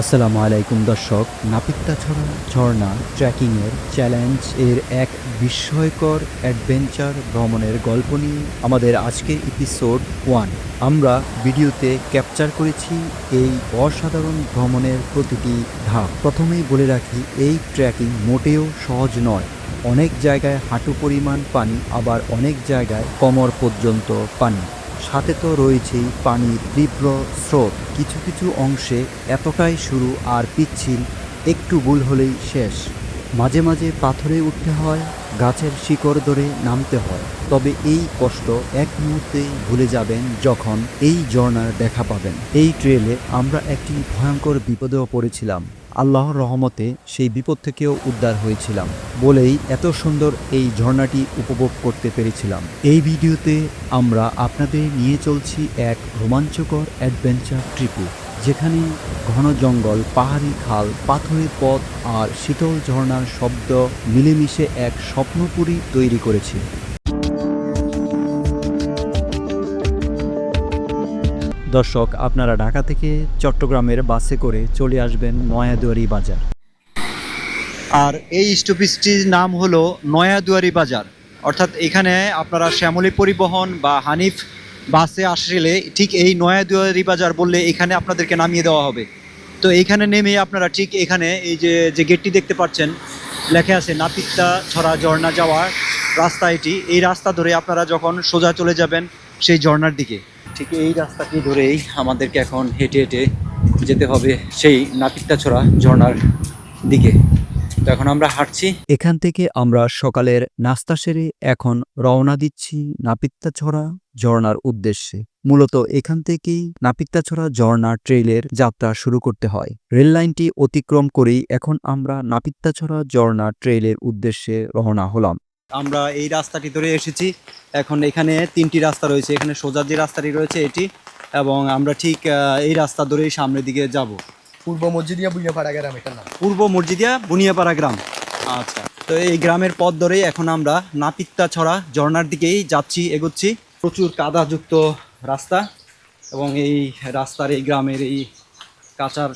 আসসালামু আলাইকুম দর্শক নাপিত্তাছড়া ঝর্ণা ট্রেকিংয়ের চ্যালেঞ্জ এর এক বিস্ময়কর অ্যাডভেঞ্চার ভ্রমণের গল্প নিয়ে আমাদের আজকের এপিসোড ওয়ান আমরা ভিডিওতে ক্যাপচার করেছি এই অসাধারণ ভ্রমণের প্রতিটি ধাপ। প্রথমেই বলে রাখি, এই ট্রেকিং মোটেও সহজ নয়। অনেক জায়গায় হাঁটু পরিমাণ পানি, আবার অনেক জায়গায় কোমর পর্যন্ত পানি। সাথে তো রয়েছেই পানির তীব্র স্রোত। কিছু কিছু অংশে এতটাই শুরু আর পিচ্ছিল, একটু ভুল হলেই শেষ। মাঝে মাঝে পাথরে উঠতে হয়, গাছের শিকড় ধরে নামতে হয়। তবে এই কষ্ট এক মুহূর্তেই ভুলে যাবেন যখন এই ঝর্ণার দেখা পাবেন। এই ট্রেলে আমরা একটি ভয়ঙ্কর বিপদেও পড়েছিলাম। আল্লাহর রহমতে সেই বিপদ থেকেও উদ্ধার হয়েছিলাম। বলেই এত সুন্দর এই ঝর্ণাটি উপভোগ করতে পেরেছিলাম। এই ভিডিওতে আমরা আপনাদের নিয়ে চলছি এক রোমাঞ্চকর অ্যাডভেঞ্চার ট্রিপে, যেখানে ঘন জঙ্গল, পাহাড়ি খাল, পাথরের পথ আর শীতল ঝর্ণার শব্দ মিলেমিশে এক স্বপ্নপুরী তৈরি করেছে। দর্শক, আপনারা ঢাকা থেকে চট্টগ্রামের বাসে করে চলে আসবেন নয়াদুয়ারি বাজার। আর এই স্টপেজটির নাম হলো নয়াদুয়ারি বাজার। অর্থাৎ এখানে আপনারা শ্যামলী পরিবহন বা হানিফ বাসে আসলে ঠিক এই নয়াদুয়ারি বাজার বললে এখানে আপনাদেরকে নামিয়ে দেওয়া হবে। তো এইখানে নেমে আপনারা ঠিক এখানে এই যে যে গেটটি দেখতে পাচ্ছেন, লেখা আছে নাপিত্তা ছড়া ঝর্ণা যাওয়ার রাস্তা এটি। এই রাস্তা ধরে আপনারা যখন সোজা চলে যাবেন সেই ঝর্ণার দিকে। ঠিক এই রাস্তাটি ধরেই আমাদেরকে এখন হেঁটে হেঁটে যেতে হবে সেই নাপিত্তাছড়া ঝর্ণার দিকে। তো এখন আমরা হাঁটছি। এখান থেকে আমরা সকালের নাস্তা সেরে এখন রওনা দিচ্ছি নাপিত্তাছড়া ঝর্ণার উদ্দেশ্যে। মূলত এখান থেকেই নাপিত্তাছড়া ঝর্ণা ট্রেইলের যাত্রা শুরু করতে হয়। রেল লাইনটি অতিক্রম করেই এখন আমরা নাপিত্তাছড়া ঝর্ণা ট্রেইলের উদ্দেশ্যে রওনা হলাম। আমরা এই রাস্তাটি ধরে এসেছি। এখন এখানে তিনটি রাস্তা রয়েছে। এখানে সোজা যে রাস্তাটি রয়েছে এটি এবং আমরা ঠিক এই রাস্তা ধরেই সামনের দিকে যাব। পূর্ব মসজিদিয়া বুনিয়াপাড়া গ্রাম এটার নাম। পূর্ব মসজিদিয়া বুনিয়াপাড়া গ্রাম। আচ্ছা। তো এই গ্রামের পথ ধরেই এখন আমরা নাপিত্তা ছড়া ঝর্ণার দিকেই যাচ্ছি এগোচ্ছি। প্রচুর কাদাযুক্ত রাস্তা এবং এই রাস্তার এই গ্রামের এই কাঁচার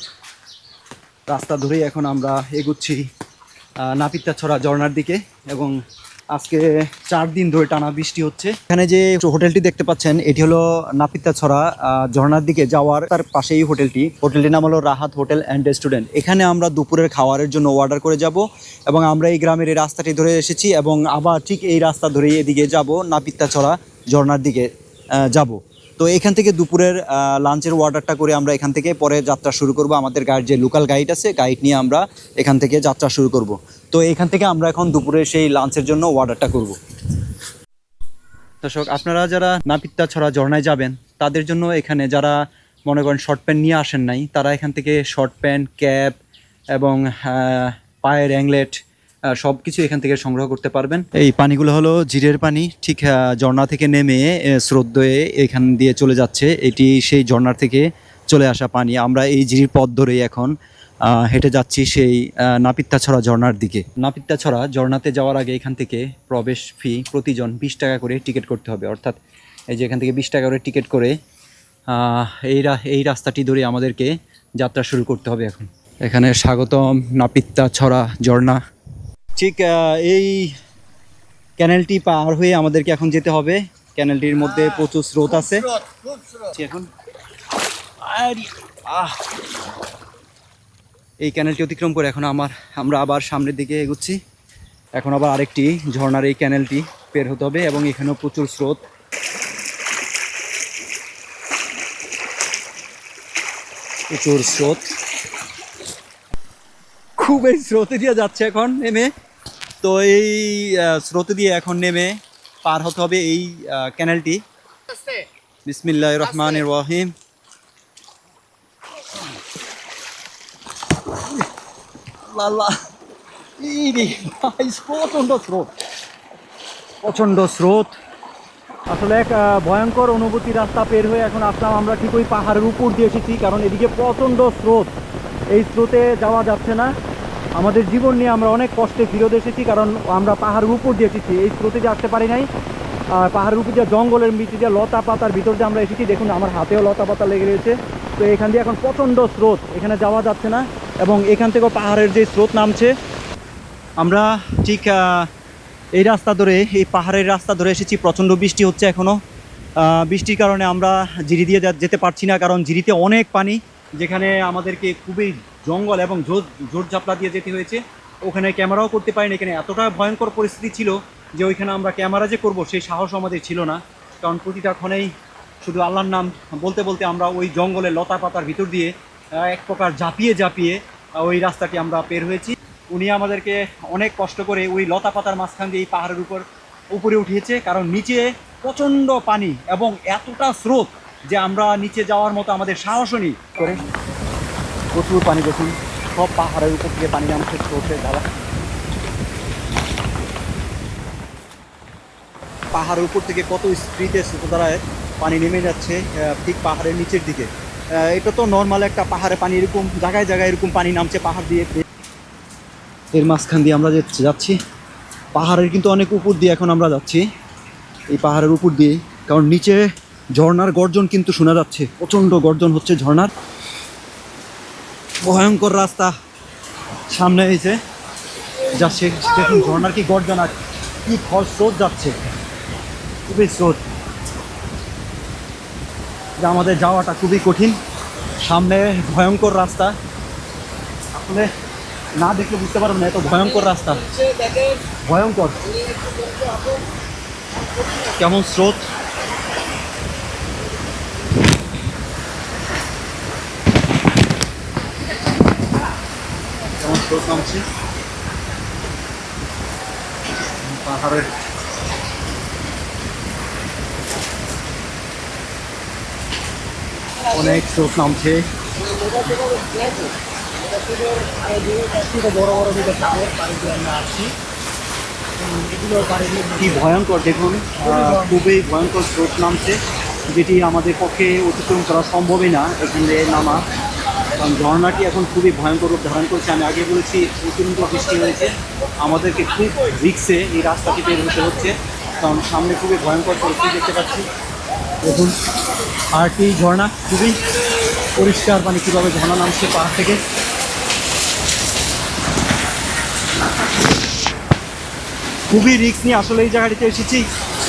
রাস্তা ধরেই এখন আমরা এগুচ্ছি নাপিত্তা ছড়া ঝর্ণার দিকে এবং আজকে চার দিন ধরে টানা বৃষ্টি হচ্ছে। এখানে যে হোটেলটি দেখতে পাচ্ছেন, এটি হলো নাপিতা ছড়া ঝর্ণার দিকে যাওয়ার তার পাশেই হোটেলটি। হোটেলটির নাম হলো রাহাত হোটেল অ্যান্ড রেস্টুরেন্ট। এখানে আমরা দুপুরের খাওয়ারের জন্য অর্ডার করে যাব এবং আমরা এই গ্রামের এই রাস্তাটি ধরে এসেছি এবং আবার ঠিক এই রাস্তা ধরেই এদিকে যাব নাপিতা ছড়া, ঝর্ণার দিকে যাব। তো এখান থেকে দুপুরের লাঞ্চের অর্ডারটা করে আমরা এখান থেকে পরে যাত্রা শুরু করব। আমাদের গাইড যে লোকাল গাইড আছে গাইড নিয়ে আমরা এখান থেকে যাত্রা শুরু করব। তো এখান থেকে আমরা এখন দুপুরে সেই লাঞ্চের জন্য অর্ডারটা করব। দর্শক, আপনারা যারা নাপিত্তা ছড়া ঝর্ণায় যাবেন, তাদের জন্য এখানে যারা মনে করেন শর্ট প্যান্ট নিয়ে আসেন নাই, তারা এখান থেকে শর্ট প্যান্ট ক্যাপ এবং পায়ের অ্যাংলেট সব কিছু এখান থেকে সংগ্রহ করতে পারবেন। এই পানিগুলো হলো জিরের পানি ঠিক ঝর্ণা থেকে নেমে হয়ে এখান দিয়ে চলে যাচ্ছে। এটি সেই ঝর্ণার থেকে চলে আসা পানি। আমরা এই জিরির পথ ধরেই এখন হেঁটে যাচ্ছি সেই নাপিত্তাছড়া ঝর্ণার দিকে। নাপিত্তাছড়া ঝর্ণাতে যাওয়ার আগে এখান থেকে প্রবেশ ফি প্রতিজন বিশ টাকা করে টিকিট করতে হবে। অর্থাৎ এই যে এখান থেকে বিশ টাকা করে টিকিট করে এই এই রাস্তাটি ধরে আমাদেরকে যাত্রা শুরু করতে হবে এখন। এখানে স্বাগতম নাপিত্তা ছড়া ঝর্ণা। ঠিক এই ক্যানেলটি পার হয়ে আমাদেরকে এখন যেতে হবে। ক্যানেলটির মধ্যে প্রচুর স্রোত আছে। এখন আহ। এই ক্যানেলটি অতিক্রম করে এখন আমার আমরা আবার সামনের দিকে এগুচ্ছি। এখন আবার আরেকটি ঝর্ণার এই ক্যানেলটি পের হতে হবে এবং এখানেও প্রচুর স্রোত। প্রচুর স্রোত। খুব এই স্রোতে দিয়ে যাচ্ছে এখন নেমে তো এই স্রোত দিয়ে এখন নেমে পার হতে হবে এই ক্যানেলটি বিসমিল্লাহ রহমান রহিম। প্রচণ্ড স্রোত। প্রচণ্ড স্রোত। আসলে এক ভয়ঙ্কর অনুভূতি রাস্তা পের হয়ে এখন আসলাম। আমরা ঠিক ওই পাহাড়ের উপর দিয়ে এসেছি, কারণ এদিকে প্রচণ্ড স্রোত। এই স্রোতে যাওয়া যাচ্ছে না। আমাদের জীবন নিয়ে আমরা অনেক কষ্টে ফিরত এসেছি, কারণ আমরা পাহাড়ের উপর দিয়ে এসেছি। এই স্রোতে যে আসতে পারি নাই পাহাড়ের উপর দিয়ে জঙ্গলের নিচে দিয়ে লতা পাতার ভিতর দিয়ে আমরা এসেছি। দেখুন, আমার হাতেও লতা পাতা লেগে রয়েছে। তো এখান দিয়ে এখন প্রচণ্ড স্রোত, এখানে যাওয়া যাচ্ছে না। এবং এখান থেকেও পাহাড়ের যে স্রোত নামছে, আমরা ঠিক এই রাস্তা ধরে, এই পাহাড়ের রাস্তা ধরে এসেছি। প্রচণ্ড বৃষ্টি হচ্ছে এখনও বৃষ্টির কারণে আমরা জিরি দিয়ে যেতে পারছি না, কারণ জিরিতে অনেক পানি, যেখানে আমাদেরকে খুবই জঙ্গল এবং জোর ঝাপলা দিয়ে যেতে হয়েছে। ওখানে ক্যামেরাও করতে পারিনি। এখানে এতটা ভয়ঙ্কর পরিস্থিতি ছিল যে ওইখানে আমরা ক্যামেরা যে করব, সেই সাহস আমাদের ছিল না। কারণ প্রতিটা ক্ষণেই শুধু আল্লাহর নাম বলতে বলতে আমরা ওই জঙ্গলে লতা পাতার ভিতর দিয়ে এক প্রকার ঝাঁপিয়ে ঝাঁপিয়ে ওই রাস্তাটি আমরা বের হয়েছি। উনি আমাদেরকে অনেক কষ্ট করে ওই লতা পাতার মাঝখান দিয়ে এই পাহাড়ের উপর, উপরে উঠিয়েছে। কারণ নিচে প্রচণ্ড পানি এবং এতটা স্রোত যে আমরা নিচে যাওয়ার মতো আমাদের সাহসও নেই করে। প্রচুর পানি দেখুন। সব পাহাড়ের উপর থেকে পানি নামছে স্রোতের ঢালা পাহাড়ের উপর থেকে কত স্পিডে দ্বারায় পানি নেমে যাচ্ছে ঠিক পাহাড়ের নিচের দিকে। এটা তো নর্মাল একটা পাহাড়ে পানি এরকম, জায়গায় জায়গায় এরকম পানি নামছে পাহাড় দিয়ে। এর মাঝখান দিয়ে আমরা যাচ্ছি, পাহাড়ের কিন্তু অনেক উপর দিয়ে এখন আমরা যাচ্ছি। এই পাহাড়ের উপর দিয়ে, কারণ নিচে ঝর্নার গর্জন কিন্তু শোনা যাচ্ছে। প্রচণ্ড গর্জন হচ্ছে ঝর্ণার। ভয়ঙ্কর রাস্তা সামনে এসে যাচ্ছে। দেখুন, ঝর্ণার কি গর্জন কি ফল স্রোত যাচ্ছে। খুবই স্রোত। যা আমাদের যাওয়াটা খুবই কঠিন। সামনে ভয়ঙ্কর রাস্তা। আসলে না দেখলে বুঝতে পারবেন এত ভয়ঙ্কর রাস্তা। ভয়ঙ্কর। কেমন স্রোত? পাহাড়ের অনেক নামছে। বড় বড় কি ভয়ঙ্কর দেখুন খুবই ভয়ঙ্কর স্রোত নামছে, যেটি আমাদের পক্ষে অতিক্রম করা সম্ভবই না এখানে নামা। কারণ ঝর্ণাটি এখন খুবই ভয়ঙ্কর রূপ ধারণ করছে। আমি আগে বলেছি প্রচণ্ড বৃষ্টি হয়েছে। আমাদেরকে খুব রিক্সে এই রাস্তাটি বের হতে হচ্ছে। কারণ সামনে খুবই ভয়ঙ্কর পরিস্থিতি দেখতে পাচ্ছি। দেখুন, পাহাড়টি, ঝর্ণা খুবই পরিষ্কার মানে কীভাবে ঝর্ণা নামছে পাহাড় থেকে। খুবই রিস্ক নিয়ে আসলে এই জায়গাটিতে এসেছি।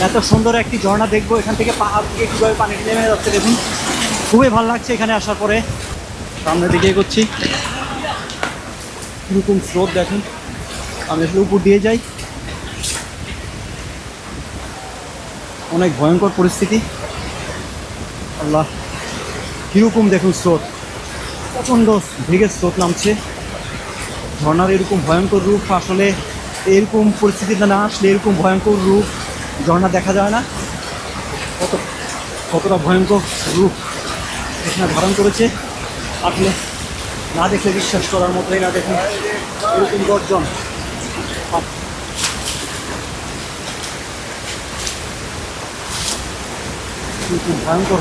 এত সুন্দর একটি ঝর্ণা দেখব। এখান থেকে পাহাড় থেকে কীভাবে পানি নেমে যাচ্ছে দেখুন। খুবই ভালো লাগছে এখানে আসার পরে। সামনের দিকে এগোচ্ছি। কীরকম স্রোত দেখুন। আমি আসলে উপর দিয়ে যাই। অনেক ভয়ঙ্কর পরিস্থিতি। আল্লাহ, কীরকম দেখুন স্রোত। প্রচণ্ড ভেগে স্রোত নামছে। ঝর্ণার এরকম ভয়ঙ্কর রূপ আসলে এরকম পরিস্থিতিতে না আসলে এরকম ভয়ঙ্কর রূপ ঝর্ণা দেখা যায় না। কত কতটা ভয়ঙ্কর রূপ এখানে ধারণ করেছে। আসলে না দেখলে বিশ্বাস করার মতোই না দেখুন এরকম গর্জন। এরকম ভয়ঙ্কর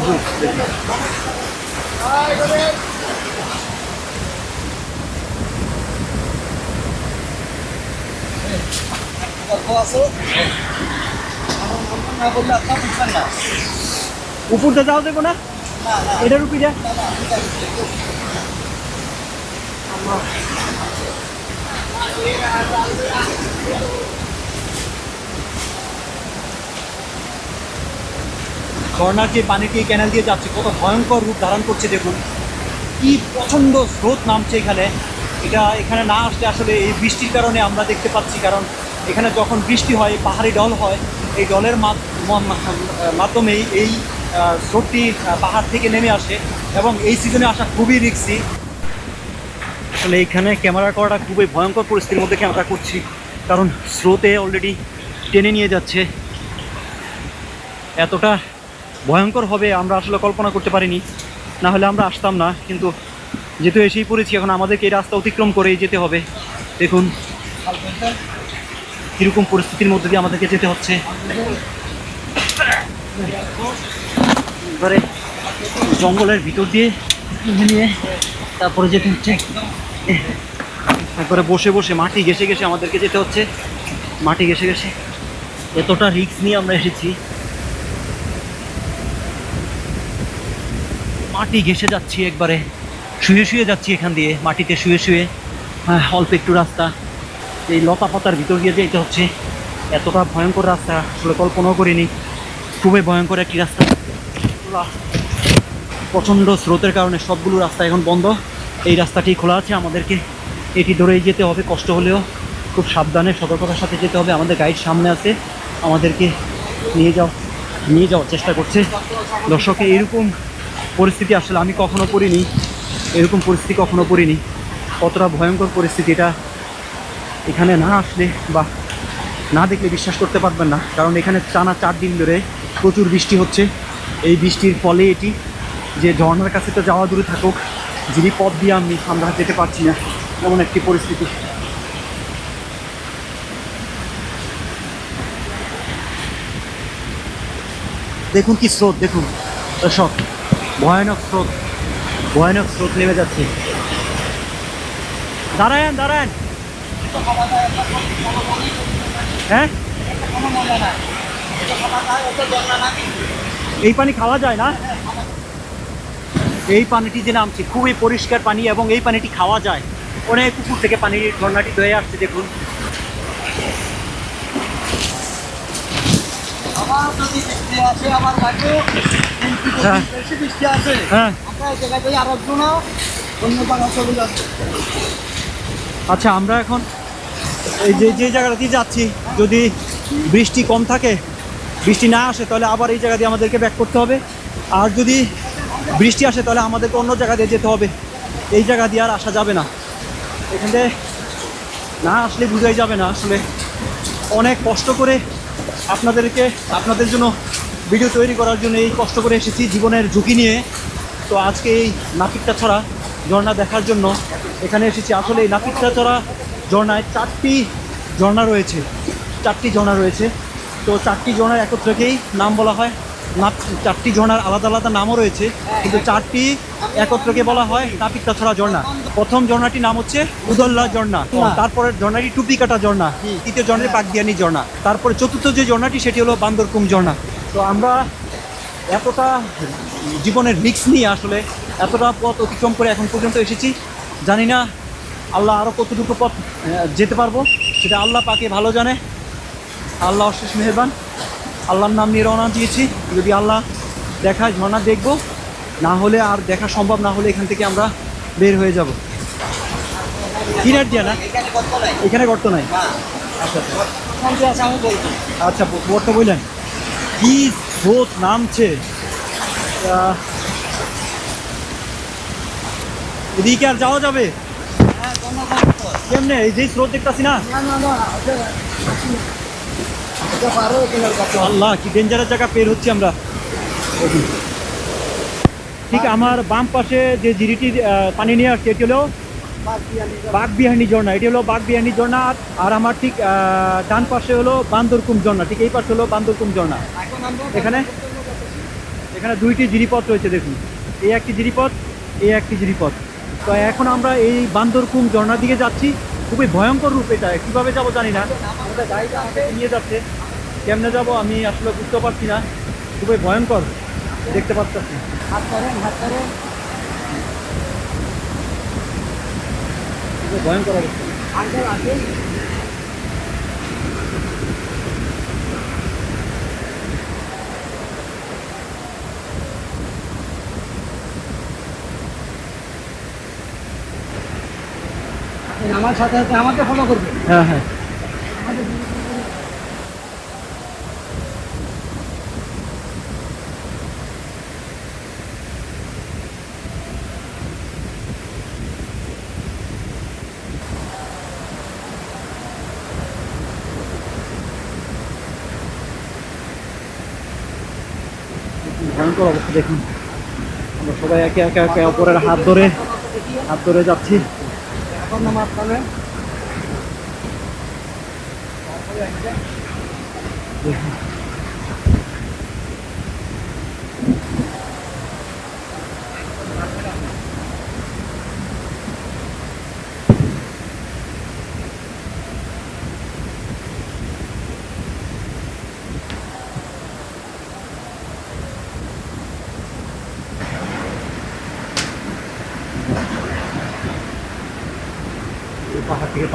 উপরটা যাও দেখো না। এটার উপরে যা ঝর্ণার যে পানিটি এই ক্যানেল দিয়ে যাচ্ছে, কত ভয়ঙ্কর রূপ ধারণ করছে, দেখুন। কি প্রচণ্ড স্রোত নামছে এখানে। এটা এখানে না আসলে আসলে এই বৃষ্টির কারণে আমরা দেখতে পাচ্ছি, কারণ এখানে যখন বৃষ্টি হয়, পাহাড়ি ডল হয়, এই ডলের মাধ্যমেই এই স্রোতটি পাহাড় থেকে নেমে আসে এবং এই সিজনে আসা খুবই রিক্সি আসলে এইখানে ক্যামেরা করাটা খুবই ভয়ঙ্কর পরিস্থিতির মধ্যে ক্যামেরা করছি, কারণ স্রোতে অলরেডি টেনে নিয়ে যাচ্ছে। এতটা ভয়ঙ্কর হবে আমরা আসলে কল্পনা করতে পারিনি, না হলে আমরা আসতাম না, কিন্তু যেহেতু এসেই পড়েছি, এখন আমাদেরকে এই রাস্তা অতিক্রম করেই যেতে হবে। দেখুন, কীরকম পরিস্থিতির মধ্যে দিয়ে আমাদেরকে যেতে হচ্ছে। এবারে জঙ্গলের ভিতর দিয়ে নিয়ে তারপরে যেতে হচ্ছে। একবারে বসে বসে মাটি ঘেসে ঘেসে আমাদেরকে যেতে হচ্ছে। মাটি ঘেসে ঘেসে এতটা রিস্ক নিয়ে আমরা এসেছি। মাটি ঘেসে যাচ্ছি একবারে। শুয়ে শুয়ে যাচ্ছি এখান দিয়ে মাটিতে শুয়ে শুয়ে। আহ, অল্প একটু রাস্তা। এই লতা পাতার ভিতর দিয়ে যেতে হচ্ছে। এতটা ভয়ঙ্কর রাস্তা আসলে কল্পনাও করিনি। খুবই ভয়ঙ্কর একটি রাস্তা। প্রচণ্ড স্রোতের কারণে সবগুলো রাস্তা এখন বন্ধ। এই রাস্তাটি খোলা আছে আমাদেরকে। এটি ধরেই যেতে হবে, কষ্ট হলেও খুব সাবধানে, সতর্কতার সাথে যেতে হবে। আমাদের গাইড সামনে আছে, আমাদেরকে নিয়ে যাও, নিয়ে যাওয়ার চেষ্টা করছে। দর্শকে এরকম পরিস্থিতি আসলে আমি কখনো পড়িনি এরকম পরিস্থিতি কখনো পড়িনি কতটা ভয়ঙ্কর পরিস্থিতি এটা এখানে না আসলে বা না দেখলে বিশ্বাস করতে পারবেন না। কারণ এখানে টানা চার দিন ধরে প্রচুর বৃষ্টি হচ্ছে। এই বৃষ্টির ফলে এটি যে ঝর্নার কাছে তো যাওয়া দূরে থাকুক, যিনি পথ দিয়ে আমি আমরা যেতে পারছি না, এমন একটি পরিস্থিতি। দেখুন কি স্রোত, দেখুন। দর্শক, ভয়ানক স্রোত ভয়ানক স্রোত নেমে যাচ্ছে। দাঁড়ান দাঁড়ান। হ্যাঁ? এই পানি খাওয়া যায় না? এই পানিটি যে নামছে খুবই পরিষ্কার পানি এবং এই পানিটি খাওয়া যায়। অনেক পুকুর থেকে পানির ঝর্ণাটি ধয়ে আসছে দেখুন। আমার যদি বৃষ্টি আসে আমার কাছে হ্যাঁ। বেশি বৃষ্টি আসে হ্যাঁ। আমরা এই জায়গা থেকে আর একজন অন্য জায়গায় চলে যাচ্ছে আচ্ছা আমরা এখন এই যে যে জায়গাটা দিয়ে যাচ্ছি যদি বৃষ্টি কম থাকে বৃষ্টি না আসে তাহলে আবার এই জায়গা দিয়ে আমাদেরকে ব্যাক করতে হবে। আর যদি বৃষ্টি আসে তাহলে আমাদেরকে অন্য জায়গা দিয়ে যেতে হবে। এই জায়গা দিয়ে আর আসা যাবে না। এখান না আসলে বুঝাই যাবে না আসলে। অনেক কষ্ট করে আপনাদেরকে, আপনাদের জন্য ভিডিও তৈরি করার জন্য এই কষ্ট করে এসেছি জীবনের ঝুঁকি নিয়ে। তো আজকে এই নাপিকটা ছড়া ঝর্ণা দেখার জন্য এখানে এসেছি। আসলে এই নাপিকটা ছড়া ঝর্ণায় চারটি ঝর্ণা রয়েছে। চারটি ঝর্ণা রয়েছে। তো চারটি ঝর্ণার একত্রকেই নাম বলা হয় চারটি ঝর্ণার আলাদা আলাদা নামও রয়েছে কিন্তু চারটি একত্রকে বলা হয় নাপিকটা ছড়া ঝর্ণা। প্রথম ঝর্ণাটির নাম হচ্ছে উদল্লা ঝর্ণা। তারপরে ঝর্ণাটি টুপিকাটা ঝর্ণা তৃতীয় ঝর্ণাটি পাকদিয়ানি ঝর্ণা। তারপরে চতুর্থ যে ঝর্ণাটি সেটি হলো বান্দরকুম ঝর্ণা। তো আমরা এতটা জীবনের রিক্স নিয়ে আসলে এতটা পথ অতিক্রম করে এখন পর্যন্ত এসেছি। জানি না আল্লাহ আরও কতটুকু পথ যেতে পারব। সেটা আল্লাহ পাকে ভালো জানে। আল্লাহ অশেষ মেহরবান। আল্লাহর নাম নিয়ে রওনা দিয়েছি। যদি আল্লাহ দেখায় ঝর্ণা দেখব না হলে আর দেখা সম্ভব না হলে এখান থেকে আমরা বের হয়ে যাব। কিনার দিয়া না? এখানে গর্ত নাই? আচ্ছা আচ্ছা। আচ্ছা বর্ত বললেন। কি স্রোত নামছে? এদিকে আর যাওয়া যাবে? হ্যাঁ কেমনে? এই যে স্রোত দেখতেছি না? আল্লাহ কি ডেঞ্জারের জায়গা পের হচ্ছি আমরা। ঠিক আমার বাম পাশে যে জিরিটি পানি নিয়ে আসছে এটি হলো বাগবিহানি ঝর্ণা। এটি হলো বাগবিহানি ঝর্ণা আর- আমার ঠিক ডান পাশে হলো বান্দরকুম ঝর্ণা। ঠিক এই পাশে হলো বান্দরকুম ঝর্ণা। এখানে এখানে দুইটি জিরিপথ রয়েছে দেখুন। এই একটি জিরিপথ এই একটি জিরিপথ। তো এখন আমরা এই বান্দরকুম ঝর্ণার দিকে যাচ্ছি। খুবই ভয়ঙ্কর রূপ এটা। কীভাবে যাব জানি না। নিয়ে যাচ্ছে। কেমনে যাব আমি আসলে বুঝতে পারছি না। খুবই ভয়ঙ্কর দেখতে পাচ্ছি। হাত করেন হাত করেন খুবই ভয়ঙ্কর অবস্থা। আমার সাথে সাথে আমাকে ফলো করবে। হ্যাঁ হ্যাঁ। দেখুন আমরা সবাই একে একে একে অপরের হাত ধরে হাত ধরে যাচ্ছি। এখন দেখুন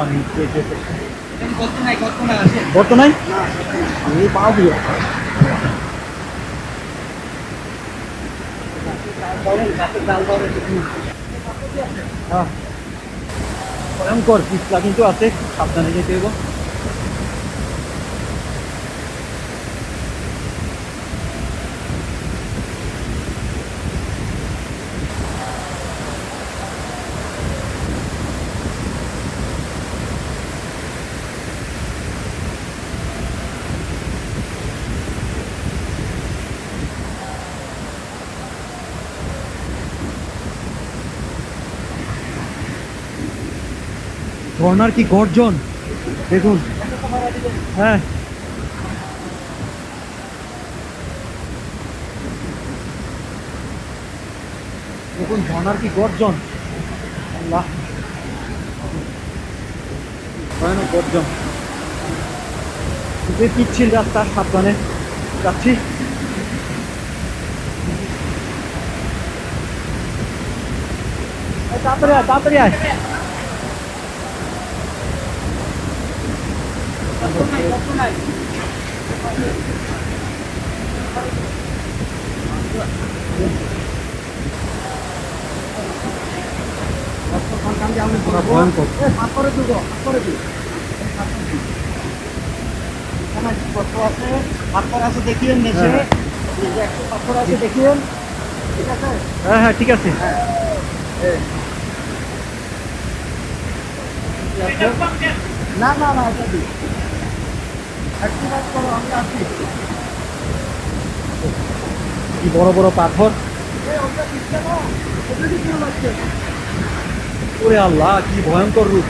পানি। নাই এই পা দিয়ে। হ্যাঁ। ভয়ঙ্কর পিছলা কিন্তু আছে সাবধানে যেতে হবে ঝর্ণার কি গর্জন? দেখুন। হ্যাঁ। দেখুন ঝর্ণার কি গর্জন? ভয়ানক গর্জন। যে পিচ্ছিল রাস্তা সাবধানে। যাচ্ছি। তাড়াতাড়ি আয় তাড়াতাড়ি আয় গল্প নাই ভয়ঙ্কর হাত করে দুটো হাত করে দিই এখানে একটু পাথর আছে পাথর আছে দেখিয়েন নেচে হ্যাঁ। হ্যাঁ ঠিক আছে না না না এটা দিই একটু কাজ করো আমি আসছি কি বড় বড় পাথর? ওরে আল্লাহ কি ভয়ঙ্কর রূপ।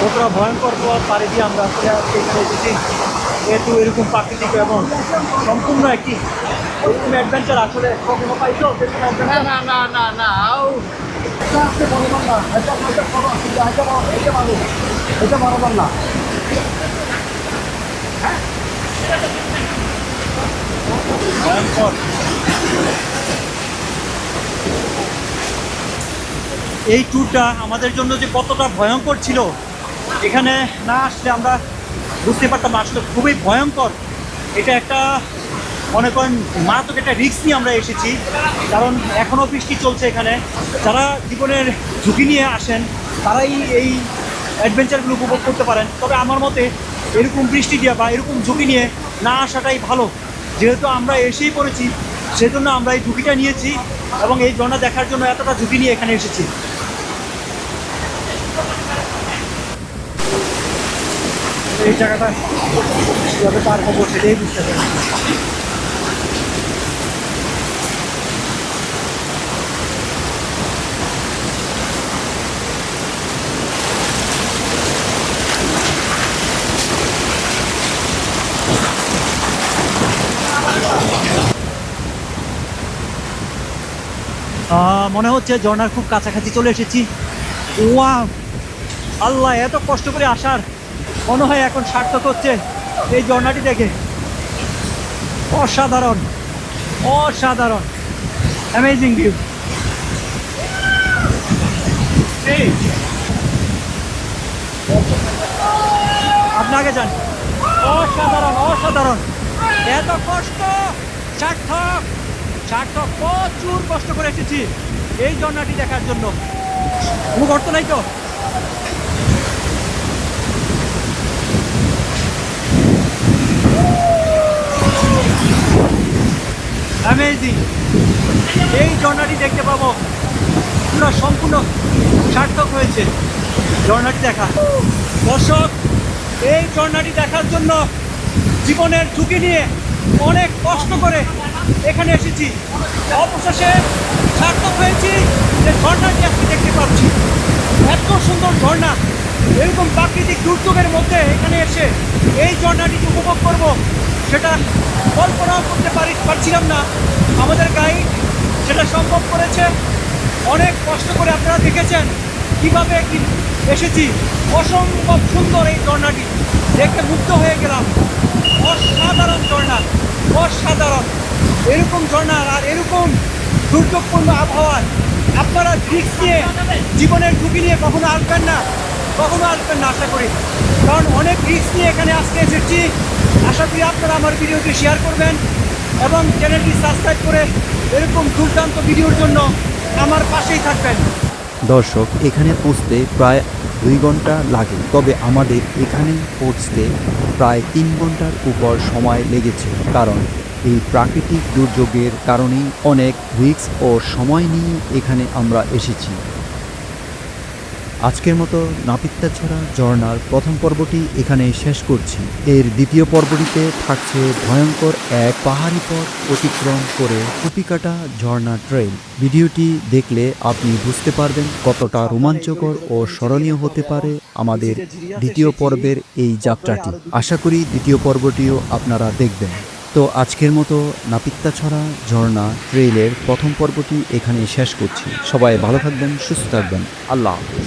কতটা ভয়ঙ্কর পথ পাড়ি দিয়ে আমরা আসলে আজকে এখানে এসেছি। যেহেতু এরকম প্রাকৃতিক এবং সম্পূর্ণ একটি এরকম অ্যাডভেঞ্চার আসলে কখনো পাইছো? না না না না এটা না এই ট্যুরটা আমাদের জন্য যে কতটা ভয়ঙ্কর ছিল, এখানে না আসলে আমরা বুঝতে পারতাম আসলে খুবই ভয়ঙ্কর। এটা একটা মনে করেন মারাত্মক একটা রিস্ক নিয়ে আমরা এসেছি, কারণ এখনও বৃষ্টি চলছে এখানে। যারা জীবনের ঝুঁকি নিয়ে আসেন, তারাই এই অ্যাডভেঞ্চারগুলো উপভোগ করতে পারেন। তবে আমার মতে, এরকম বৃষ্টি দিয়ে বা এরকম ঝুঁকি নিয়ে না আসাটাই ভালো। যেহেতু আমরা এসেই পড়েছি, সেজন্য আমরা এই ঝুঁকিটা নিয়েছি এবং এই ঝর্ণা দেখার জন্য এতটা ঝুঁকি নিয়ে এখানে এসেছি। এই জায়গাটা পার হব সেটাই বুঝতে পারি। মনে হচ্ছে ঝর্ণার খুব কাছাকাছি চলে এসেছি। ওয়া আল্লাহ, এত কষ্ট করে আসার মনে হয় এখন সার্থক হচ্ছে এই ঝর্ণাটি দেখে। অসাধারণ অসাধারণ অ্যামেজিং ভিউ আপনাকে যান। অসাধারণ অসাধারণ। এত কষ্ট, সার্থক সার্থক প্রচুর কষ্ট করে এসেছি। এই ঝর্ণাটি দেখার জন্য। কোনো গর্ত নাই তো? অ্যামেজিং এই ঝর্ণাটি দেখতে পাবো। পুরো সম্পূর্ণ সার্থক হয়েছে। ঝর্ণাটি দেখা। দর্শক, এই ঝর্ণাটি দেখার জন্য জীবনের ঝুঁকি নিয়ে অনেক কষ্ট করে এখানে এসেছি। অবশেষে সার্থক হয়েছি। যে ঝর্ণাটি আজকে দেখতে পাচ্ছি। এত সুন্দর ঝর্ণা এরকম প্রাকৃতিক দুর্যোগের মধ্যে এখানে এসে এই ঝর্ণাটি উপভোগ করব, সেটা কল্পনাও করতে পারি পারছিলাম না। আমাদের গাইড সেটা সম্ভব করেছে। অনেক কষ্ট করে আপনারা দেখেছেন কীভাবে কি এসেছি। অসম্ভব সুন্দর এই ঝর্ণাটি। দেখে মুগ্ধ হয়ে গেলাম। অসাধারণ ঝর্ণা। অসাধারণ। এরকম ঝর্ণা আর এরকম দুর্যোগপূর্ণ আবহাওয়ার আপনারা রিস্ক নিয়ে জীবনের ঝুঁকি নিয়ে কখনো আসবেন না, কখনো আসবেন না আশা করি। কারণ অনেক রিস্ক নিয়ে এখানে আজকে এসেছি। আশা করি আপনারা আমার ভিডিওটি শেয়ার করবেন এবং চ্যানেলটি সাবস্ক্রাইব করে এরকম দুর্দান্ত ভিডিওর জন্য আমার পাশেই থাকবেন। দর্শক, এখানে পৌঁছতে প্রায় দুই ঘণ্টা লাগে, তবে আমাদের এখানে পৌঁছতে প্রায় তিন ঘণ্টার উপর সময় লেগেছে। কারণ এই প্রাকৃতিক দুর্যোগের কারণেই অনেক রিস্ক ও সময় নিয়ে এখানে আমরা এসেছি। আজকের মতো নাপিত্তাছড়া ঝর্ণার প্রথম পর্বটি এখানে শেষ করছি। এর দ্বিতীয় পর্বটিতে থাকছে ভয়ঙ্কর এক পাহাড়ি পথ অতিক্রম করে কুপিকাটা ঝর্ণা ট্রেল ভিডিওটি দেখলে আপনি বুঝতে পারবেন কতটা রোমাঞ্চকর ও স্মরণীয় হতে পারে আমাদের দ্বিতীয় পর্বের এই যাত্রাটি। আশা করি দ্বিতীয় পর্বটিও আপনারা দেখবেন। তো আজকের মতো নাপিত্তাছড়া ঝর্ণা ট্রেইলের প্রথম পর্বটি এখানে শেষ করছি। সবাই ভালো থাকবেন, সুস্থ থাকবেন। আল্লাহ হাফেজ।